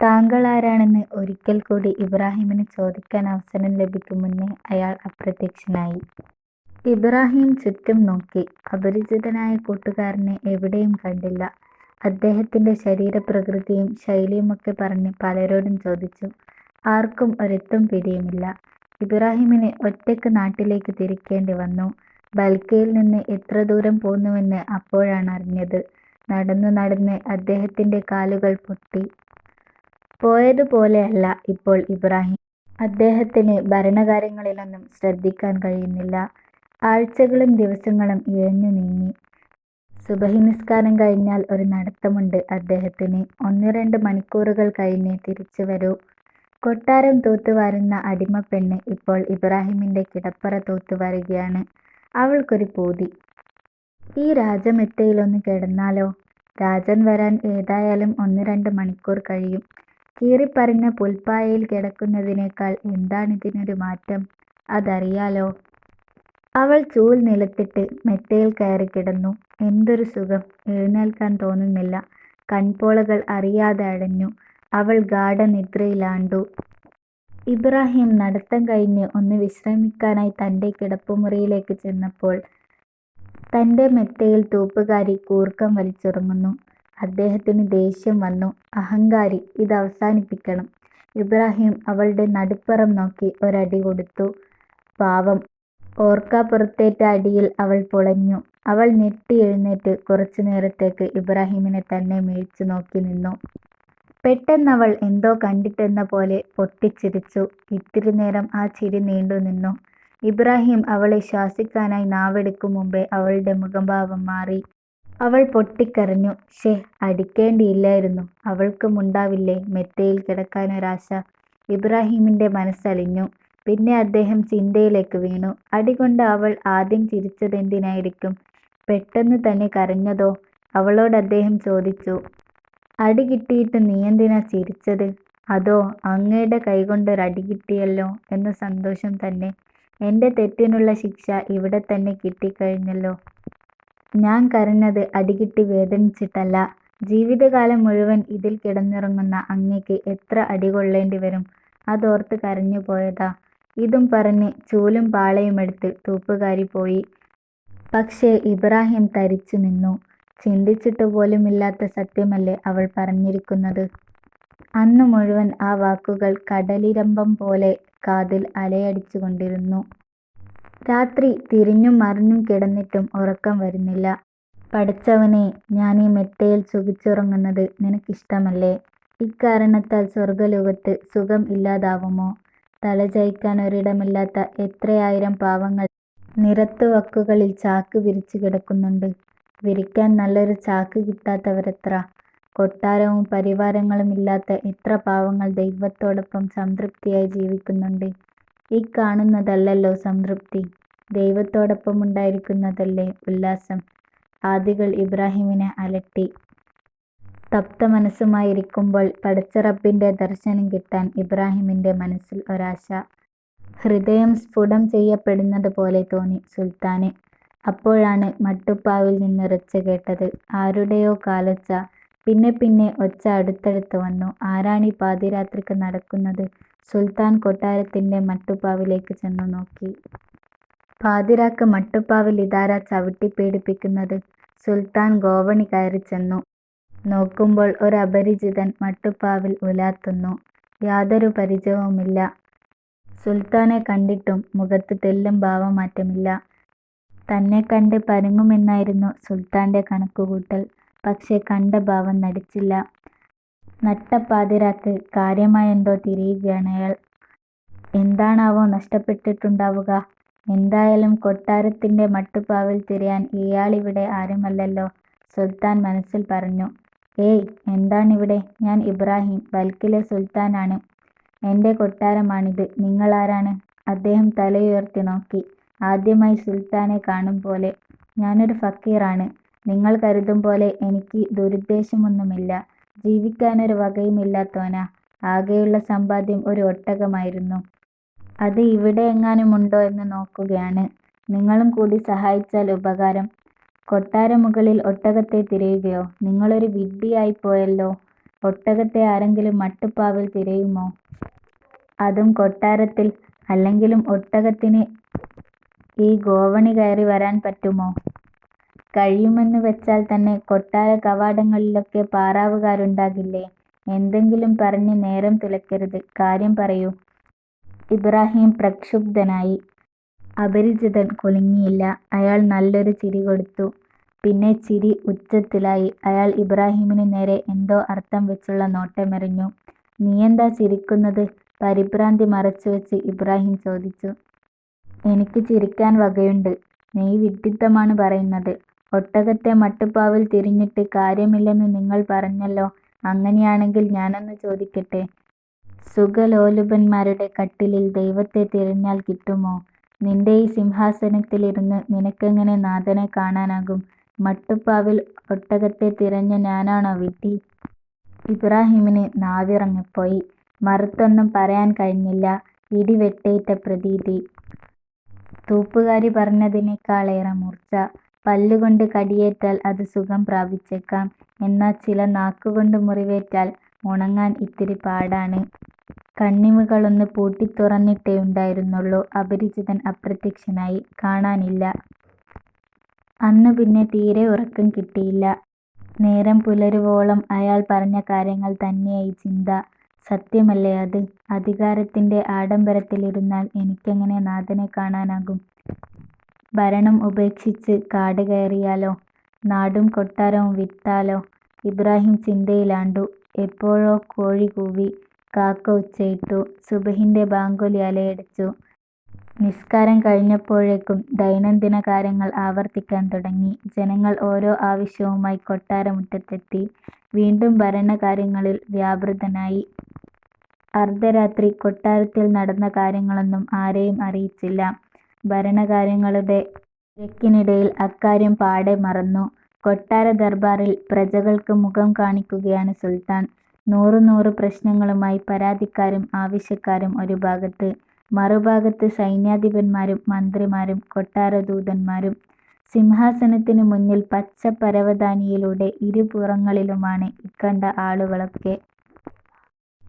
താങ്കളാരാണെന്ന് ഒരിക്കൽ കൂടി ഇബ്രാഹിമിന് ചോദിക്കാൻ അവസരം ലഭിക്കും മുന്നേ അയാൾ അപ്രത്യക്ഷനായി. ഇബ്രാഹിം ചുറ്റും നോക്കി. അപരിചിതനായ കൂട്ടുകാരനെ എവിടെയും കണ്ടില്ല. അദ്ദേഹത്തിന്റെ ശരീരപ്രകൃതിയും ശൈലിയുമൊക്കെ പറഞ്ഞ് പലരോടും ചോദിച്ചു. ആർക്കും ഒരെത്തും പിടിയുമില്ല. ഇബ്രാഹിമിന് ഒറ്റയ്ക്ക് നാട്ടിലേക്ക് തിരിക്കേണ്ടി വന്നു. ബൽക്കയിൽ നിന്ന് എത്ര ദൂരം പോന്നുവെന്ന് അപ്പോഴാണ് അറിഞ്ഞത് നടന്നു നടന്ന് അദ്ദേഹത്തിന്റെ കാലുകൾ പൊട്ടി. പോയതുപോലെയല്ല ഇപ്പോൾ ഇബ്രാഹിം. അദ്ദേഹത്തിന് ഭരണകാര്യങ്ങളിലൊന്നും ശ്രദ്ധിക്കാൻ കഴിയുന്നില്ല. ആഴ്ചകളും ദിവസങ്ങളും ഇഴഞ്ഞു നീങ്ങി. സുബഹി നിസ്കാരം കഴിഞ്ഞാൽ ഒരു നടത്തമുണ്ട് അദ്ദേഹത്തിന്. ഒന്ന് രണ്ട് മണിക്കൂറുകൾ കഴിഞ്ഞേ തിരിച്ചു വരൂ. കൊട്ടാരം തൂത്തുവാരുന്ന അടിമപ്പെണ്ണ് ഇപ്പോൾ ഇബ്രാഹിമിന്റെ കിടപ്പറ തൂത്തുവാരുകയാണ്. അവൾക്കൊരു പൂതി. ഈ രാജമെത്തയിലൊന്ന് കിടന്നാലോ. രാജൻ വരാൻ ഏതായാലും ഒന്ന് രണ്ട് മണിക്കൂർ കഴിയും. കീറിപ്പറിഞ്ഞ പുൽപ്പായയിൽ കിടക്കുന്നതിനേക്കാൾ എന്താണിതിനൊരു മാറ്റം. അതറിയാലോ. അവൾ ചൂൽ നിലത്തിട്ട് മെത്തയിൽ കയറി കിടന്നു എന്തൊരു സുഖം. എഴുന്നേൽക്കാൻ തോന്നുന്നില്ല. കൺപോളകൾ അറിയാതെ അടഞ്ഞു. അവൾ ഗാഢനിദ്രയിലാണ്ടു. ഇബ്രാഹിം നടത്തം കഴിഞ്ഞ് ഒന്ന് വിശ്രമിക്കാനായി തന്റെ കിടപ്പുമുറിയിലേക്ക് ചെന്നപ്പോൾ തന്റെ മെത്തയിൽ തൂപ്പുകാരി കൂർക്കം വലിച്ചുറങ്ങുന്നു. അദ്ദേഹത്തിന് ദേഷ്യം വന്നു. അഹങ്കാരി. ഇത് അവസാനിപ്പിക്കണം ഇബ്രാഹിം അവളുടെ നടുപ്പുറം നോക്കി ഒരടി കൊടുത്തു. പാവം. ഓർക്കാപ്പുറത്തേറ്റ അടിയിൽ അവൾ പൊളഞ്ഞു അവൾ ഞെട്ടി എഴുന്നേറ്റ് കുറച്ചു നേരത്തേക്ക് ഇബ്രാഹിമിനെ തന്നെ മേടിച്ചു നോക്കി നിന്നു. പെട്ടെന്നവൾ എന്തോ കണ്ടിട്ടെന്ന പോലെ പൊട്ടിച്ചിരിച്ചു. ഇത്തിരി നേരം ആ ചിരി നീണ്ടു നിന്നു ഇബ്രാഹിം അവളെ ശ്വാസിക്കാനായി നാവെടുക്കും മുമ്പേ അവളുടെ മുഖഭാവം മാറി. അവൾ പൊട്ടിക്കരഞ്ഞു. ശ്ശേ. അടിക്കേണ്ടിയില്ലായിരുന്നു. അവൾക്കുമുണ്ടാവില്ലേ മെത്തയിൽ കിടക്കാനൊരാശ. ഇബ്രാഹിമിന്റെ മനസ്സലിഞ്ഞു. പിന്നെ അദ്ദേഹം ചിന്തയിലേക്ക് വീണു. അടികൊണ്ട് അവൾ ആദ്യം ചിരിച്ചതെന്തിനായിരിക്കും. പെട്ടെന്ന് തന്നെ കരഞ്ഞതോ. അവളോട് അദ്ദേഹം ചോദിച്ചു. അടി കിട്ടിയിട്ട് എന്തിനാ ചിരിച്ചത്. അതോ അങ്ങയുടെ കൈകൊണ്ടൊരടി കിട്ടിയല്ലോ എന്ന സന്തോഷം തന്നെ. എന്റെ തെറ്റിനുള്ള ശിക്ഷ ഇവിടെത്തന്നെ കിട്ടിക്കഴിഞ്ഞല്ലോ. ഞാൻ കരഞ്ഞത് അടികിട്ടി വേദനിച്ചിട്ടല്ല. ജീവിതകാലം മുഴുവൻ ഇതിൽ കിടന്നുറങ്ങുന്ന അങ്ങയ്ക്ക് എത്ര അടികൊള്ളേണ്ടിവരും അതോർത്ത് കരഞ്ഞുപോയതാ. ഇതും പറഞ്ഞ് ചൂലും പാളയുമെടുത്ത് തൂപ്പുകാരി പോയി. പക്ഷേ ഇബ്രാഹിം തരിച്ചു നിന്നു തരിച്ചുനിന്നു. ചിന്തിച്ചിട്ടുപോലുമില്ലാത്ത സത്യമല്ലേ അവൾ പറഞ്ഞിരിക്കുന്നത്. അന്നു മുഴുവൻ ആ വാക്കുകൾ കടലിരമ്പം പോലെ കാതിൽ അലയടിച്ചുകൊണ്ടിരുന്നു. രാത്രി തിരിഞ്ഞും മറിഞ്ഞും കിടന്നിട്ടും ഉറക്കം വരുന്നില്ല. പഠിച്ചവനെ ഞാൻ ഈ മെത്തയിൽ സുഖിച്ചുറങ്ങുന്നത് നിനക്കിഷ്ടമല്ലേ. ഇക്കാരണത്താൽ സ്വർഗലോകത്ത് സുഖം ഇല്ലാതാവുമോ. തലചയിക്കാൻ ഒരിടമില്ലാത്ത എത്രയായിരം പാവങ്ങൾ നിരത്തുവക്കുകളിൽ ചാക്ക് വിരിച്ചു കിടക്കുന്നുണ്ട്. വിരിക്കാൻ നല്ലൊരു ചാക്ക് കിട്ടാത്തവരെത്ര. കൊട്ടാരവും പരിവാരങ്ങളും ഇല്ലാത്ത എത്ര പാവങ്ങൾ ദൈവത്തോടൊപ്പം സംതൃപ്തിയായി ജീവിക്കുന്നുണ്ട്. ഈ കാണുന്നതല്ലല്ലോ സംതൃപ്തി. ദൈവത്തോടൊപ്പമുണ്ടായിരിക്കുന്നതല്ലേ ഉല്ലാസം. ആദികൾ ഇബ്രാഹിമിനെ അലട്ടി. തപ്ത മനസ്സുമായിരിക്കുമ്പോൾ പടച്ച റബ്ബിന്റെ ദർശനം കിട്ടാൻ ഇബ്രാഹിമിന്റെ മനസ്സിൽ ഒരാശ. ഹൃദയം സ്ഫുടം ചെയ്യപ്പെടുന്നത് പോലെ തോന്നി സുൽത്താനെ അപ്പോഴാണ് മട്ടുപ്പാവിൽ നിന്നൊരൊച്ച കേട്ടത്. ആരുടെയോ കാലൊച്ച. പിന്നെ പിന്നെ ഒച്ച അടുത്തടുത്ത് വന്നു. ആരാണീ പാതിരാത്രിക്ക് നടക്കുന്നത്. സുൽത്താൻ കൊട്ടാരത്തിന്റെ മട്ടുപ്പാവിലേക്ക് ചെന്നു നോക്കി. പാതിരാക്ക് മട്ടുപ്പാവിൽ ഇതാര ചവിട്ടി പേടിപ്പിക്കുന്നത് സുൽത്താൻ ഗോവണി കയറി ചെന്നു നോക്കുമ്പോൾ ഒരു അപരിചിതൻ മട്ടുപ്പാവിൽ ഉലാത്തുന്നു. യാതൊരു പരിചയവുമില്ല. സുൽത്താനെ കണ്ടിട്ടും മുഖത്ത് തെല്ലും ഭാവമാറ്റമില്ല. തന്നെ കണ്ട് പരുങ്ങുമെന്നായിരുന്നു സുൽത്താന്റെ കണക്കുകൂട്ടൽ. പക്ഷേ കണ്ട ഭാവം നടിച്ചില്ല. നട്ടപ്പാതിരാക്ക് കാര്യമായെന്തോ തിരയുകയാണയാൾ. എന്താണാവോ നഷ്ടപ്പെട്ടിട്ടുണ്ടാവുക. എന്തായാലും കൊട്ടാരത്തിന്റെ മട്ടുപ്പാവിൽ തിരയാൻ ഇയാളിവിടെ ആരുമല്ലല്ലോ. സുൽത്താൻ മനസ്സിൽ പറഞ്ഞു. ഏയ്. എന്താണിവിടെ. ഞാൻ ഇബ്രാഹിം. ബൽക്കിലെ സുൽത്താനാണ്. എന്റെ കൊട്ടാരമാണിത്. നിങ്ങളാരാണ്. അദ്ദേഹം തലയുയർത്തി നോക്കി. ആദ്യമായി സുൽത്താനെ കാണും പോലെ. ഞാനൊരു ഫക്കീറാണ്. നിങ്ങൾ കരുതും പോലെ എനിക്ക് ദുരുദ്ദേശ്യമൊന്നുമില്ല. ജീവിക്കാനൊരു വകയുമില്ലാത്തവനാ. ആകെയുള്ള സമ്പാദ്യം ഒരു ഒട്ടകമായിരുന്നു. അത് ഇവിടെ എങ്ങാനും ഉണ്ടോ എന്ന് നോക്കുകയാണ്. നിങ്ങളും കൂടി സഹായിച്ചാൽ ഉപകാരം. കൊട്ടാരമുകളിൽ ഒട്ടകത്തെ തിരയുകയോ. നിങ്ങളൊരു വിഡ്ഢിയായിപ്പോയല്ലോ. ഒട്ടകത്തെ ആരെങ്കിലും മട്ടുപ്പാവിൽ തിരയുമോ? അതും കൊട്ടാരത്തിൽ. അല്ലെങ്കിലും ഒട്ടകത്തിന് ഈ ഗോവണി കയറി വരാൻ പറ്റുമോ? കഴിയുമെന്നു വെച്ചാൽ തന്നെ കൊട്ടാര കവാടങ്ങളിലൊക്കെ പാറാവുകാരുണ്ടാകില്ലേ? എന്തെങ്കിലും പറഞ്ഞ് നേരം തുലക്കരുത്. കാര്യം പറയൂ. ഇബ്രാഹിം പ്രക്ഷുബ്ധനായി. അപരിചിതൻ കുലുങ്ങിയില്ല. അയാൾ നല്ലൊരു ചിരി കൊടുത്തു. പിന്നെ ചിരി ഉച്ചത്തിലായി. അയാൾ ഇബ്രാഹിമിന് നേരെ എന്തോ അർത്ഥം വെച്ചുള്ള നോട്ടമെറിഞ്ഞു. എന്താ ചിരിക്കുന്നത്? പരിഭ്രാന്തി മറച്ചുവെച്ച് ഇബ്രാഹിം ചോദിച്ചു. എനിക്ക് ചിരിക്കാൻ വകയുണ്ട്. നീ വിഡ്ഢിത്തമാണ് പറയുന്നത്. ഒട്ടകത്തെ മട്ടുപ്പാവിൽ തിരിഞ്ഞിട്ട് കാര്യമില്ലെന്ന് നിങ്ങൾ പറഞ്ഞല്ലോ. അങ്ങനെയാണെങ്കിൽ ഞാനൊന്നു ചോദിക്കട്ടെ. സുഖലോലുപന്മാരുടെ കട്ടിലിൽ ദൈവത്തെ തിരഞ്ഞാൽ കിട്ടുമോ? നിന്റെ ഈ സിംഹാസനത്തിലിരുന്ന് നിനക്കെങ്ങനെ നാഥനെ കാണാനാകും? മട്ടുപ്പാവിൽ ഒട്ടകത്തെ തിരഞ്ഞ ഞാനാണോ വിഡ്ഢി? ഇബ്രാഹിമിന് നാവിറങ്ങിപ്പോയി. മറുത്തൊന്നും പറയാൻ കഴിഞ്ഞില്ല. ഇടി വെട്ടേറ്റ പ്രതീതി. തൂപ്പുകാരി പറഞ്ഞതിനേക്കാളേറെ മൂർച്ച. പല്ലുകൊണ്ട് കടിയേറ്റാൽ അത് സുഖം പ്രാപിച്ചേക്കാം. എന്നാൽ ചില നാക്കുകൊണ്ട് മുറിവേറ്റാൽ ഉണങ്ങാൻ ഇത്തിരി പാടാണ്. കണ്ണിമുകളൊന്ന് കണ്ണിമകളൊന്ന് പൂട്ടിത്തുറന്നിട്ടേയുണ്ടായിരുന്നുള്ളൂ. അപരിചിതൻ അപ്രത്യക്ഷനായി. കാണാനില്ല. അന്നു പിന്നെ തീരെ ഉറക്കം കിട്ടിയില്ല. നേരം പുലരുവോളം അയാൾ പറഞ്ഞ കാര്യങ്ങൾ തന്നെയായി ചിന്ത. സത്യമല്ലേ അത്? അധികാരത്തിന്റെ ആഡംബരത്തിലിരുന്നാൽ എനിക്കെങ്ങനെ നാഥനെ കാണാനാകും? ഭരണം ഉപേക്ഷിച്ച് കാട് കയറിയാലോ? നാടും കൊട്ടാരവും വിറ്റാലോ? ഇബ്രാഹിം ചിന്തയിലാണ്ടു. എപ്പോഴോ കോഴി കൂവി. കാക്ക ഉച്ചയിട്ടു. സുബഹിന്റെ ബാങ്കൊലി അലയടിച്ചു. നിസ്കാരം കഴിഞ്ഞപ്പോഴേക്കും ദൈനംദിന കാര്യങ്ങൾ ആവർത്തിക്കാൻ തുടങ്ങി. ജനങ്ങൾ ഓരോ ആവശ്യവുമായി കൊട്ടാരമുറ്റത്തെത്തി. വീണ്ടും ഭരണകാര്യങ്ങളിൽ വ്യാപൃതനായി. അർദ്ധരാത്രി കൊട്ടാരത്തിൽ നടന്ന കാര്യങ്ങളൊന്നും ആരെയും അറിയിച്ചില്ല. ഭരണകാര്യങ്ങളുടെ തിരക്കിനിടയിൽ അക്കാര്യം പാടെ മറന്നു. കൊട്ടാര ദർബാറിൽ പ്രജകൾക്ക് മുഖം കാണിക്കുകയാണ് സുൽത്താൻ. നൂറു നൂറ് പ്രശ്നങ്ങളുമായി പരാതിക്കാരും ആവശ്യക്കാരും ഒരു ഭാഗത്ത്. മറുഭാഗത്ത് സൈന്യാധിപന്മാരും മന്ത്രിമാരും കൊട്ടാരദൂതന്മാരും. സിംഹാസനത്തിനു മുന്നിൽ പച്ച പരവതാനിയിലൂടെ ഇരുപുറങ്ങളിലുമാണ് ഇക്കണ്ട ആളുകളൊക്കെ.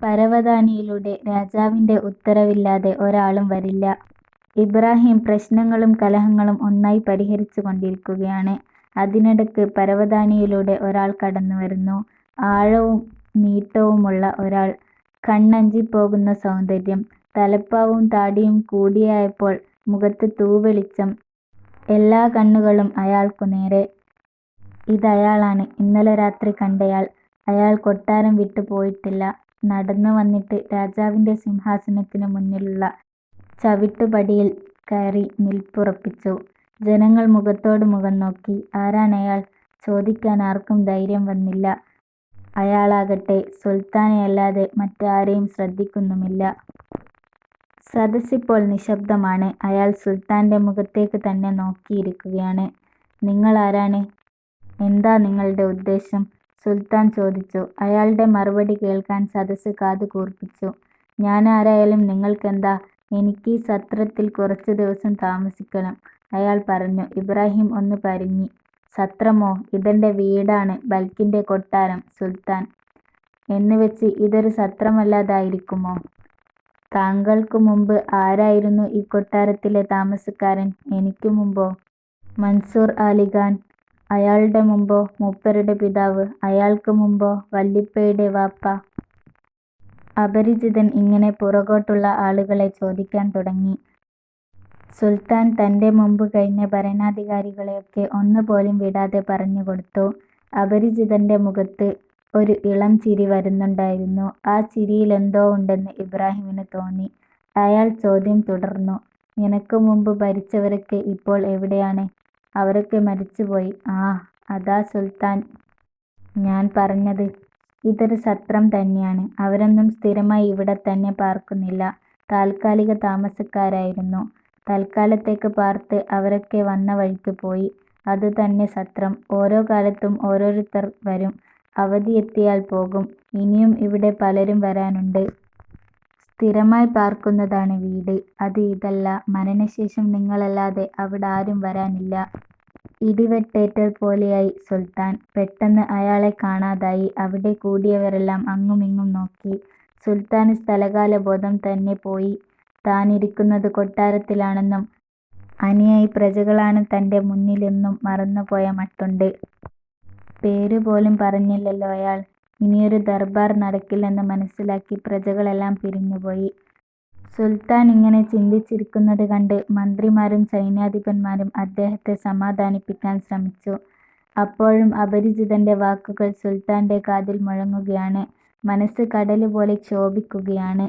പരവതാനിയിലൂടെ രാജാവിന്റെ ഉത്തരവില്ലാതെ ഒരാളും വരില്ല. ഇബ്രാഹീം പ്രശ്നങ്ങളും കലഹങ്ങളും ഒന്നായി പരിഹരിച്ചു കൊണ്ടിരിക്കുകയാണ് അതിനിടക്ക് പരവതാനിയിലൂടെ ഒരാൾ കടന്നു വരുന്നു ആഴവും നീട്ടവുമുള്ള ഒരാൾ. കണ്ണഞ്ചിപ്പോകുന്ന സൗന്ദര്യം. തലപ്പാവും താടിയും കൂടിയായപ്പോൾ മുഖത്ത് തൂവെളിച്ചം. എല്ലാ കണ്ണുകളും അയാൾക്കു നേരെ ഇതയാളാണ്. ഇന്നലെ രാത്രി കണ്ടയാൾ. അയാൾ കൊട്ടാരം വിട്ടു പോയിട്ടില്ല. നടന്നു വന്നിട്ട് രാജാവിന്റെ സിംഹാസനത്തിനു മുന്നിലുള്ള ചവിട്ടുപടിയിൽ കയറി നിൽപ്പുറപ്പിച്ചു. ജനങ്ങൾ മുഖത്തോട് മുഖം നോക്കി. ആരാണയാൾ? ചോദിക്കാൻ ആർക്കും ധൈര്യം വന്നില്ല. അയാളാകട്ടെ സുൽത്താനെയല്ലാതെ മറ്റാരെയും ശ്രദ്ധിക്കുന്നുമില്ല. സദസ്സിപ്പോൾ നിശ്ശബ്ദമാണ്. അയാൾ സുൽത്താന്റെ മുഖത്തേക്ക് തന്നെ നോക്കിയിരിക്കുകയാണ്. നിങ്ങളാരാണ്? എന്താ നിങ്ങളുടെ ഉദ്ദേശ്യം? സുൽത്താൻ ചോദിച്ചു. അയാളുടെ മറുപടി കേൾക്കാൻ സദസ്സ് കാതുകൂർപ്പിച്ചു. ഞാനാരായാലും നിങ്ങൾക്കെന്താ? എനിക്കീ സത്രത്തിൽ കുറച്ചു ദിവസം താമസിക്കണം. അയാൾ പറഞ്ഞു. ഇബ്രാഹിം ഒന്ന് പറഞ്ഞു സത്രമോ? ഇതെന്റെ വീടാണ്. ബൽക്കിന്റെ കൊട്ടാരം. സുൽത്താൻ. എന്ന് വെച്ച് ഇതൊരു സത്രമല്ലാതായിരിക്കുമോ? താങ്കൾക്കു മുമ്പ് ആരായിരുന്നു ഈ കൊട്ടാരത്തിലെ താമസക്കാരൻ? എനിക്കു മുമ്പോ? മൻസൂർ അലിഖാൻ. അയാളുടെ മുമ്പോ? മൂപ്പരുടെ പിതാവ്. അയാൾക്ക് മുമ്പോ? വല്യുപ്പയുടെ വാപ്പ. അപരിചിതൻ ഇങ്ങനെ പുറകോട്ടുള്ള ആളുകളെ ചോദിക്കാൻ തുടങ്ങി. സുൽത്താൻ തന്റെ മുമ്പ് കഴിഞ്ഞ ഭരണാധികാരികളെയൊക്കെ ഒന്നുപോലും വിടാതെ പറഞ്ഞു കൊടുത്തു അപരിചിതന്റെ മുഖത്ത് ഒരു ഇളം ചിരി വരുന്നുണ്ടായിരുന്നു. ആ ചിരിയിലെന്തോ ഉണ്ടെന്ന് ഇബ്രാഹിമിന് തോന്നി. അയാൾ ചോദ്യം തുടർന്നു. നിനക്ക് മുമ്പ് ഭരിച്ചവരൊക്കെ ഇപ്പോൾ എവിടെയാണ്? അവരൊക്കെ മരിച്ചുപോയി. ആ അതാ സുൽത്താൻ ഞാൻ പറഞ്ഞത്. ഇതൊരു സത്രം തന്നെയാണ്. അവരൊന്നും സ്ഥിരമായി ഇവിടെ തന്നെ പാർക്കുന്നില്ല. താൽക്കാലിക താമസക്കാരായിരുന്നു. തൽക്കാലത്തേക്ക് പാർത്ത് അവരൊക്കെ വന്ന വഴിക്ക് പോയി. അതുതന്നെ സത്രം. ഓരോ കാലത്തും ഓരോരുത്തർ വരും. അവധി എത്തിയാൽ പോകും. ഇനിയും ഇവിടെ പലരും വരാനുണ്ട്. സ്ഥിരമായി പാർക്കുന്നതാണ് വീട്. അത് ഇതല്ല. മരണശേഷം നിങ്ങളല്ലാതെ അവിടാരും വരാനില്ല. ഇടിവെട്ടേറ്റതുപോലെയായി സുൽത്താൻ. പെട്ടെന്ന് അയാളെ കാണാതായി. അവിടെ കൂടിയവരെല്ലാം അങ്ങുമിങ്ങും നോക്കി. സുൽത്താന് സ്ഥലകാലബോധം തന്നെ പോയി. താനിരിക്കുന്നത് കൊട്ടാരത്തിലാണെന്നും അനുയായി പ്രജകളാണ് തന്റെ മുന്നിലെന്നും മറന്നുപോയ മട്ടുണ്ട്. പേരുപോലും പറഞ്ഞില്ലല്ലോ അയാൾ. ഇനിയൊരു ദർബാർ നടക്കില്ലെന്ന് മനസ്സിലാക്കി പ്രജകളെല്ലാം പിരിഞ്ഞുപോയി. സുൽത്താൻ ഇങ്ങനെ ചിന്തിച്ചിരിക്കുന്നത് കണ്ട് മന്ത്രിമാരും സൈന്യാധിപന്മാരും അദ്ദേഹത്തെ സമാധാനിപ്പിക്കാൻ ശ്രമിച്ചു. അപ്പോഴും അപരിചിതന്റെ വാക്കുകൾ സുൽത്താന്റെ കാതിൽ മുഴങ്ങുകയാണ്. മനസ്സ് കടൽ പോലെ ക്ഷോഭിക്കുകയാണ്.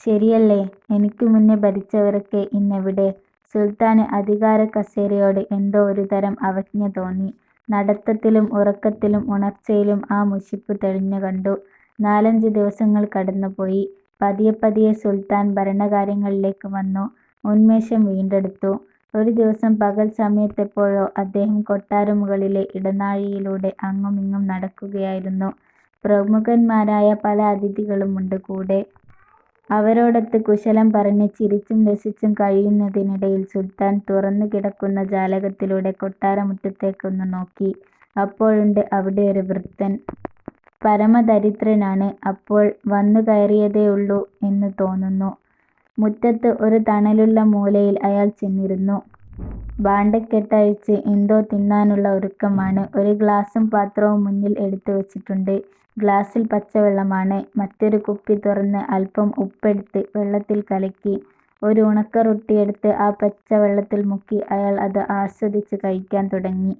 ശരിയല്ലേ, എനിക്ക് മുന്നേ ഭരിച്ചവരൊക്കെ ഇന്നെവിടെ? സുൽത്താന് അധികാരക്കസേരയോട് എന്തോ ഒരു തരം അവജ്ഞ തോന്നി. നടത്തത്തിലും ഉറക്കത്തിലും ഉണർച്ചയിലും ആ മുഷിപ്പ് തെളിഞ്ഞുകണ്ടു. നാലഞ്ച് ദിവസങ്ങൾ കടന്നുപോയി. പതിയെപ്പതിയെ സുൽത്താൻ ഭരണകാര്യങ്ങളിലേക്ക് വന്നു. ഉന്മേഷം വീണ്ടെടുത്തു. ഒരു ദിവസം പകൽ സമയത്തെപ്പോഴോ അദ്ദേഹം കൊട്ടാരമുകളിലെ ഇടനാഴിയിലൂടെ അങ്ങുമിങ്ങും നടക്കുകയായിരുന്നു. പ്രമുഖന്മാരായ പല അതിഥികളുമുണ്ട് കൂടെ. അവരോടൊത്ത് കുശലം പറഞ്ഞ് ചിരിച്ചും രസിച്ചും കഴിയുന്നതിനിടയിൽ സുൽത്താൻ തുറന്നു കിടക്കുന്ന ജാലകത്തിലൂടെ കൊട്ടാരമുറ്റത്തേക്കൊന്നു നോക്കി. അപ്പോഴുണ്ട് അവിടെ ഒരു വൃദ്ധൻ. പരമദരിദ്രനാണ്. അപ്പോൾ വന്നുകയറിയതേയുള്ളൂ എന്ന് തോന്നുന്നു. മുറ്റത്ത് ഒരു തണലുള്ള മൂലയിൽ അയാൾ ചെന്നിരുന്നു. ഭാണ്ഡക്കെട്ടഴിച്ച് എന്തോ തിന്നാനുള്ള ഒരുക്കമാണ്. ഒരു ഗ്ലാസും പാത്രവും മുന്നിൽ എടുത്തു വച്ചിട്ടുണ്ട്. ഗ്ലാസിൽ പച്ചവെള്ളമാണ്. മറ്റൊരു കുപ്പി തുറന്ന് അല്പം ഉപ്പെടുത്ത് വെള്ളത്തിൽ കലക്കി ഒരു ഉണക്ക റൊട്ടിയെടുത്ത് ആ പച്ചവെള്ളത്തിൽ മുക്കി അയാൾ അത് ആസ്വദിച്ച് കഴിക്കാൻ തുടങ്ങി.